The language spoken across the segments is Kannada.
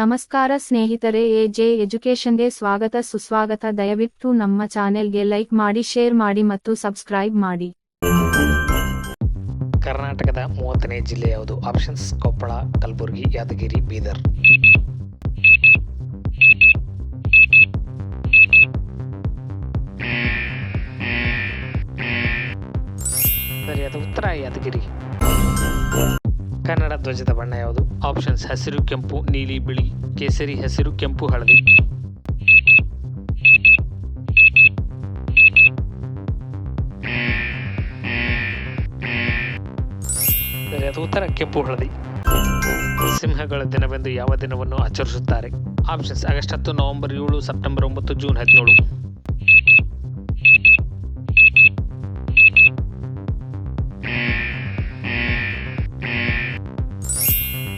ನಮಸ್ಕಾರ ಸ್ನೇಹಿತರೆ ಎ ಜೆ ಎಜುಕೇಶನ್ಗೆ ಸ್ವಾಗತ, ಸುಸ್ವಾಗತ. ದಯವಿಟ್ಟು ನಮ್ಮ ಚಾನೆಲ್ಗೆ ಲೈಕ್ ಮಾಡಿ, ಶೇರ್ ಮಾಡಿ ಮತ್ತು ಸಬ್ಸ್ಕ್ರೈಬ್ ಮಾಡಿ. ಕರ್ನಾಟಕದ ಮೂವತ್ತನೇ ಜಿಲ್ಲೆ ಯಾವುದು? ಆಪ್ಷನ್ಸ್ ಕೊಪ್ಪಳ, ಕಲಬುರಗಿ, ಯಾದಗಿರಿ, ಬೀದರ್. ಸರಿಯಾದ ಉತ್ತರ ಯಾದಗಿರಿ. ಕನ್ನಡ ಧ್ವಜದ ಬಣ್ಣ ಯಾವುದು? ಆಪ್ಷನ್ಸ್ ಹಸಿರು, ಕೆಂಪು, ನೀಲಿ, ಬಿಳಿ, ಕೇಸರಿ, ಹಸಿರು, ಕೆಂಪು, ಹಳದಿ. ಉತ್ತರ, ಕೆಂಪು, ಹಳದಿ. ಸಿಂಹಗಳ ದಿನವೆಂದು ಯಾವ ದಿನವನ್ನು ಆಚರಿಸುತ್ತಾರೆ? ಆಪ್ಷನ್ಸ್ ಆಗಸ್ಟ್ ಹತ್ತು, ನವೆಂಬರ್ ಏಳು, ಸೆಪ್ಟೆಂಬರ್ ಒಂಬತ್ತು, ಜೂನ್ ಹದಿನೇಳು.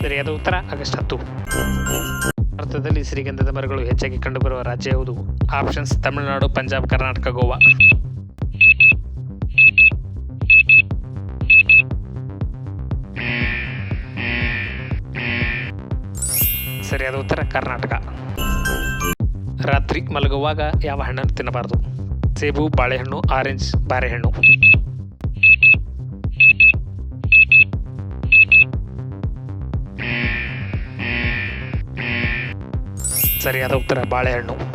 ಸರಿಯಾದ ಉತ್ತರ, ಆಗಸ್ಟ್ ಹತ್ತು. ಭಾರತದಲ್ಲಿ ಶ್ರೀಗಂಧದ ಮರಗಳು ಹೆಚ್ಚಾಗಿ ಕಂಡುಬರುವ ರಾಜ್ಯ ಯಾವುದು? ಆಪ್ಷನ್ಸ್ ತಮಿಳುನಾಡು, ಪಂಜಾಬ್, ಕರ್ನಾಟಕ, ಗೋವಾ. ಸರಿಯಾದ ಉತ್ತರ, ಕರ್ನಾಟಕ. ರಾತ್ರಿ ಮಲಗುವಾಗ ಯಾವ ಹಣ್ಣನ್ನು ತಿನ್ನಬಾರದು? ಸೇಬು, ಬಾಳೆಹಣ್ಣು, ಆರೆಂಜ್, ಬಾರೆಹಣ್ಣು. ಸರಿಯಾದ ಉತ್ತರ ಬಾಳೆಹಣ್ಣು.